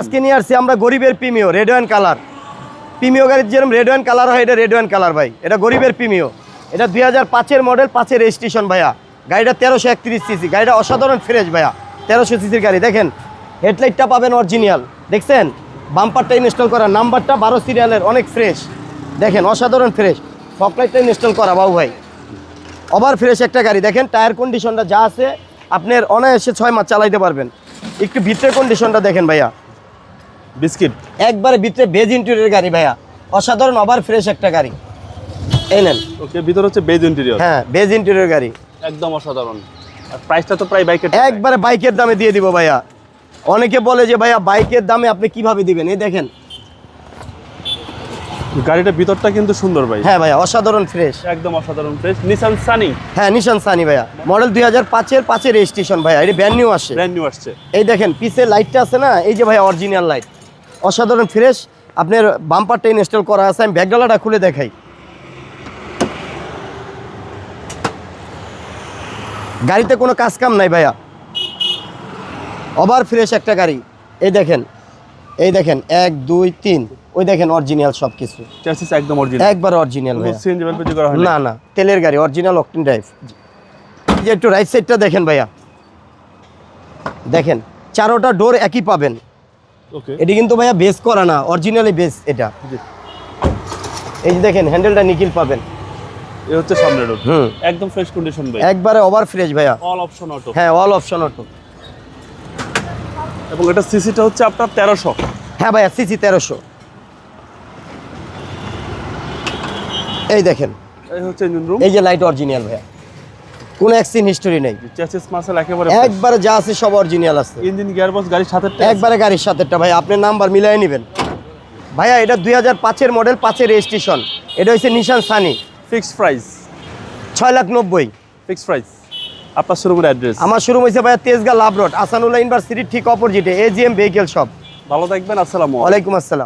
আজকে নিয়ে আসছি আমরা গরিবের Premio red one colour Premio গাড়ির যেরকম রেড ওয়ান কালার হয়, এটা রেড ওয়ান কালার ভাই। এটা গরিবের প্রিমিও। এটা দুই হাজার পাঁচের মডেল পাঁচের রেজিস্ট্রেশন ভাইয়া। গাড়িটা তেরোশো একত্রিশ সিসি গাড়িটা অসাধারণ ফ্রেশ ভাইয়া। তেরোশো সিসির গাড়ি, দেখেন হেডলাইটটা পাবেন অরিজিনাল দেখছেন? বাম্পারটা ইনস্টল করা নাম্বারটা বারো সিরিয়ালের অনেক ফ্রেশ দেখেন, অসাধারণ ফ্রেশ ফকলাইটটা ইনস্টল করা, বাবু ভাই। ওভার ফ্রেশ একটা গাড়ি। দেখেন টায়ার কন্ডিশনটা যা আছে, আপনার অনায়াসে ছয় মাস চালাইতে পারবেন। একটু ভিতরের কন্ডিশনটা দেখেন ভাইয়া। বিস্কিট। একবারে ভিতরে বেজ ইন্টেরিয়র গাড়ি ভাইয়া। অসাধারণ ওভার ফ্রেশ একটা গাড়ি। এই নেন। ওকে ভিতর হচ্ছে বেজ ইন্টেরিয়র হ্যাঁ বেজ ইন্টেরিয়র গাড়ি। একদম অসাধারণ। আর প্রাইসটা তো প্রায় বাইকের একবারে বাইকের দামে দিয়ে দিব ভাইয়া। অনেকে বলে যে ভাইয়া বাইকের দামে আপনি কীভাবে দিবেন? এই দেখেন। গাড়িটার ভিতরটা কিন্তু সুন্দর ভাই। হ্যাঁ ভাইয়া অসাধারণ ফ্রেশ একদম অসাধারণ ফ্রেশ নিসান সানি হ্যাঁ নিশান সানি ভাইয়া। মডেল দুই হাজার পাঁচের পাঁচের রেজিস্ট্রেশন ভাইয়া। এটা ব্র্যান্ড নিউ আসে ব্র্যান্ড নিউ আসছে। এই দেখেন পিসের লাইটটা আছে না? এই যে ভাইয়া অরিজিনাল লাইট অসাধারণ ফ্রেশ আপনার বাম্পারটা ইনস্টল করা আছে আমি ব্যাগডালাটা খুলে দেখাই। গাড়িতে কোনো কাজ কাম নাই ভাইয়া। ওভার ফ্রেশ একটা গাড়ি। এই দেখেন এই দেখেন এক দুই তিন। ওই দেখেন অরিজিনাল সব কিছু চ্যাসিস একদম অরিজিনাল একবার অরিজিনাল হয় না না তেলের গাড়ি অরিজিনাল অকটেন ড্রাইভ এই যে একটু রাইট সাইডটা দেখেন ভাইয়া। দেখেন চারোটা ডোর একই পাবেন। এটি কিন্তু ভাইয়া বেস করা না অরিজিনালি বেস এটা। এই যে দেখেন হ্যান্ডেলটা নিকিল পাবেন। এই হচ্ছে সামনের রোড হুম। একদম ফ্রেশ কন্ডিশন ভাই। একবারে ওভার ফ্রেশ ভাইয়া। অল অপশন অটো হ্যাঁ অল অপশন অটো এবং এটা সিসিটা হচ্ছে আপনার তেরোশো। হ্যাঁ ভাইয়া সিসি তেরোশো। এই দেখেন। এই হচ্ছে ইঞ্জিন রুম এই যে লাইট অরিজিনাল ভাইয়া। কোনো অ্যাক্সিডেন্ট হিস্টোরি নেই। চ্যাসিস একেবারে একবারে যা আছে সব অরিজিনাল আছে। ইঞ্জিন গিয়ারবক্স গাড়ির সাথে একবারে গাড়ির সাথেটা ভাই আপনার নাম্বার মিলাই নেবেন। ভাইয়া এটা দুই হাজার পাঁচের মডেল পাঁচের রেজিস্ট্রেশন এটা হচ্ছে নিশান সানি ফিক্সড প্রাইস ছয় লাখ নব্বই। ফিক্সড প্রাইস আপনার শোরুমের অ্যাড্রেস আমার শুরু হয়েছে ভাইয়া তেজগা লাভ রোড আসানুল্লাহ ইউনিভার্সিটির ঠিক অপোজিটে এজিএম ভেহিকেল শপ ভালো থাকবেন আসসালামু আলাইকুম। আসসালাম।